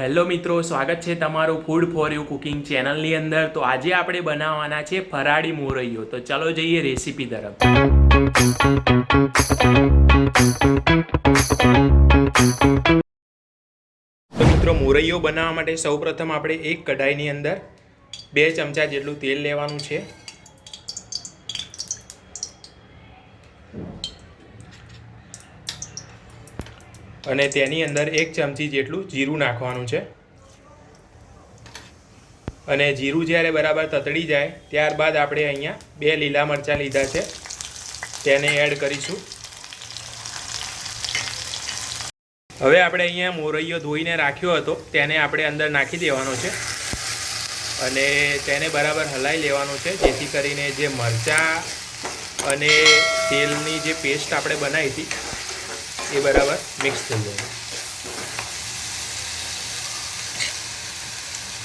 Hello મિત્રો, સ્વાગત છે તમારું ફૂડ ફોર યુ કુકિંગ ચેનલની અંદર. તો આજે આપણે બનાવવાના છે ફરાળી મોરૈયો. તો ચલો જઈએ રેસીપી તરફ. મિત્રો, મોરૈયો બનાવવા માટે સૌપ્રથમ આપણે એક કઢાઈની અંદર બે ચમચા જેટલું તેલ લેવાનું છે. અને તેની અંદર એક ચમચી જેટલું જીરું નાખવાનું છે. અને જીરું જ્યારે બરાબર તતડી જાય, ત્યારબાદ આપણે અહીંયા બે લીલા મરચાં લીધા છે. તેને એડ કરીશું. હવે આપણે અહીંયા મોરૈયો ધોઈને રાખ્યો હતો, તેને આપણે અંદર નાખી દેવાનો છે. અને તેને બરાબર હલાવી લેવાનો છે, જેથી કરીને જે મરચાં અને તેલની જે પેસ્ટ આપણે બનાવી હતી એ બરાબર મિક્સ થઈ જાય.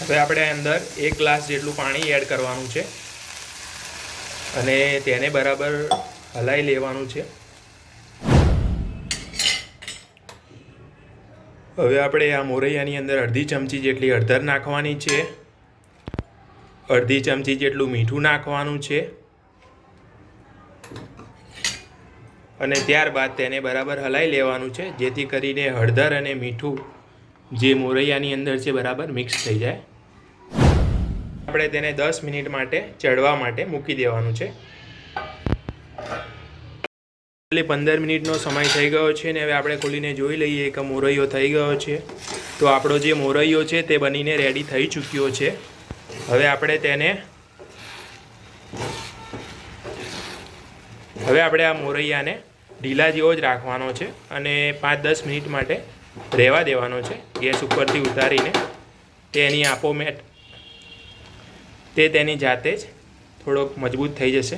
હવે આપણે અંદર એક ગ્લાસ જેટલું પાણી એડ કરવાનું છે. અને તેને બરાબર હલાવી લેવાનું છે. હવે આપણે આ મોરૈયાની અંદર અડધી ચમચી જેટલી હળદર નાખવાની છે. અડધી ચમચી જેટલું મીઠું નાખવાનું છે. અને ત્યારબાદ તેને બરાબર હલાવી લેવાનું છે, જેથી કરીને હળદર અને મીઠું જે મોરૈયાની અંદર છે, બરાબર મિક્સ થઈ જાય. આપણે તેને દસ મિનિટ માટે ચડવા માટે મૂકી દેવાનું છે. એટલે પંદર મિનિટનો સમય થઈ ગયો છે ને, હવે આપણે ખોલીને જોઈ લઈએ કે મોરૈયો થઈ ગયો છે. તો આપણો જે મોરૈયો છે, તે બનીને રેડી થઈ ચૂક્યો છે. હવે આપણે તેને હવે આપણે આ મોરૈયાને ઢીલા જેવો જ રાખવાનો છે અને પાંચ દસ મિનિટ માટે રહેવા દેવાનો છે ગેસ ઉપરથી ઉતારીને. તે એની આપોમેટ તે તેની જાતે જ થોડોક મજબૂત થઈ જશે.